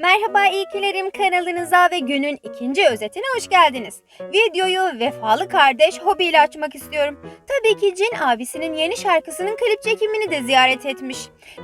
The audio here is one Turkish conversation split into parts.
Merhaba iyikilerim kanalınıza ve günün ikinci özetine hoş geldiniz. Videoyu vefalı kardeş Hobi ile açmak istiyorum. Tabii ki Cin abisinin yeni şarkısının klip çekimini de ziyaret etmiş.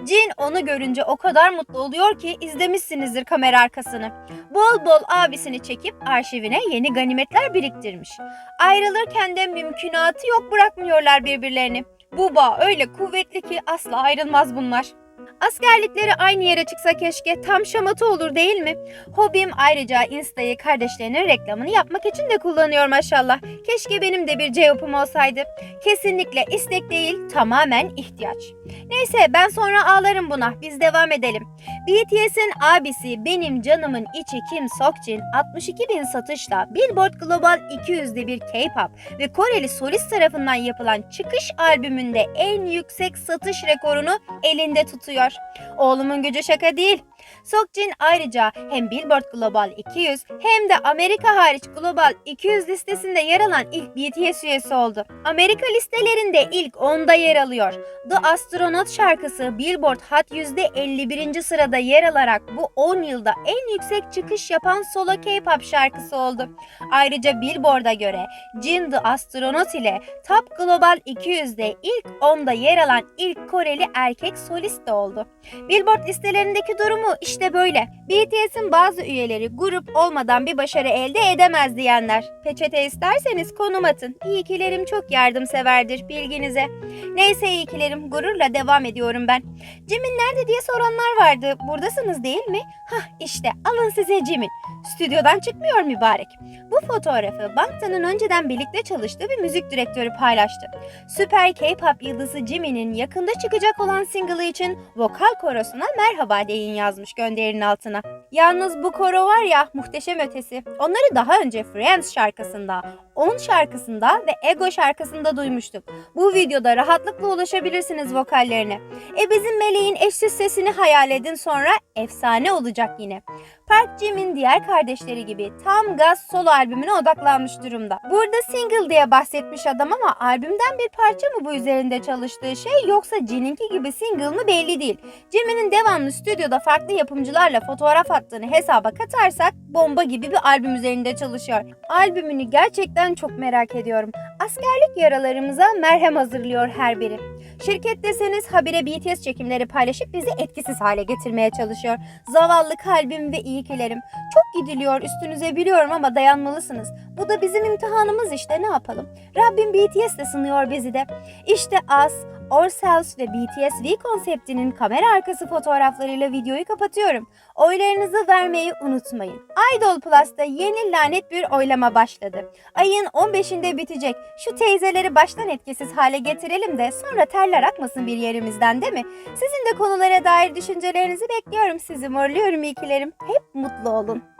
Cin onu görünce o kadar mutlu oluyor ki izlemişsinizdir kamera arkasını. Bol bol abisini çekip arşivine yeni ganimetler biriktirmiş. Ayrılırken de mümkünatı yok bırakmıyorlar birbirlerini. Bu bağ öyle kuvvetli ki asla ayrılmaz bunlar. Askerlikleri aynı yere çıksa keşke tam şamata olur değil mi? Hobim ayrıca Insta'yı kardeşlerinin reklamını yapmak için de kullanıyor maşallah. Keşke benim de bir cevapım olsaydı. Kesinlikle istek değil tamamen ihtiyaç. Neyse ben sonra ağlarım buna biz devam edelim. BTS'in abisi benim canımın içi Kim Sokjin 62 bin satışla Billboard Global 200'de bir K-pop ve Koreli solist tarafından yapılan çıkış albümünde en yüksek satış rekorunu elinde tutuyor. Oğlumun gücü şaka değil. Sokjin ayrıca hem Billboard Global 200 hem de Amerika hariç Global 200 listesinde yer alan ilk BTS üyesi oldu. Amerika listelerinde ilk 10'da yer alıyor. The Astronaut şarkısı Billboard Hot %51. sırada yer alarak bu 10 yılda en yüksek çıkış yapan solo K-pop şarkısı oldu. Ayrıca Billboard'a göre Jin The Astronaut ile Top Global 200'de ilk 10'da yer alan ilk Koreli erkek solist de oldu. Billboard listelerindeki durumu işte böyle. BTS'in bazı üyeleri grup olmadan bir başarı elde edemez diyenler. Peçete isterseniz konum atın. İyikilerim çok yardımseverdir bilginize. Neyse iyikilerim gururla devam ediyorum ben. Jimin nerede diye soranlar vardı. Buradasınız değil mi? Hah işte alın size Jimin. Stüdyodan çıkmıyor mübarek. Bu fotoğrafı Bangtan'ın önceden birlikte çalıştığı bir müzik direktörü paylaştı. Süper K-pop yıldızı Jimin'in yakında çıkacak olan single'ı için vokal korosuna merhaba deyin yazmış gönderinin altına. Yalnız bu koro var ya muhteşem ötesi. Onları daha önce Friends şarkısında, On şarkısında ve Ego şarkısında duymuştuk. Bu videoda rahatlıkla ulaşabilirsiniz vokallerine. E bizim Meleğin eşsiz sesini hayal edin sonra efsane olacak yine. Park Jim'in diğer kardeşleri gibi tam gaz solo albümüne odaklanmış durumda. Burada single diye bahsetmiş adam ama albümden bir parça mı bu üzerinde çalıştığı şey yoksa Jin'inki gibi single mı belli değil. Jimin'in devamlı stüdyoda farklı yapımcılarla fotoğraf attığını hesaba katarsak bomba gibi bir albüm üzerinde çalışıyor. Albümünü gerçekten çok merak ediyorum. Askerlik yaralarımıza merhem hazırlıyor her biri. Şirket deseniz habire BTS çekimleri paylaşıp bizi etkisiz hale getirmeye çalışıyor. Zavallı kalbim ve iyikilerim. Çok gidiliyor üstünüze biliyorum ama dayanmalısınız. Bu da bizim imtihanımız işte ne yapalım. Rabbim BTS de sınıyor bizi de. İşte Us, Ourselves ve BTS V konseptinin kamera arkası fotoğraflarıyla videoyu kapatıyorum. Oylarınızı vermeyi unutmayın. Idol Plus'ta yeni lanet bir oylama başladı. Ayın 15'inde bitecek. Şu teyzeleri baştan etkisiz hale getirelim de sonra terler akmasın bir yerimizden değil mi? Sizin de konulara dair düşüncelerinizi bekliyorum. Sizi morluyorum iyikilerim. Hep mutlu olun.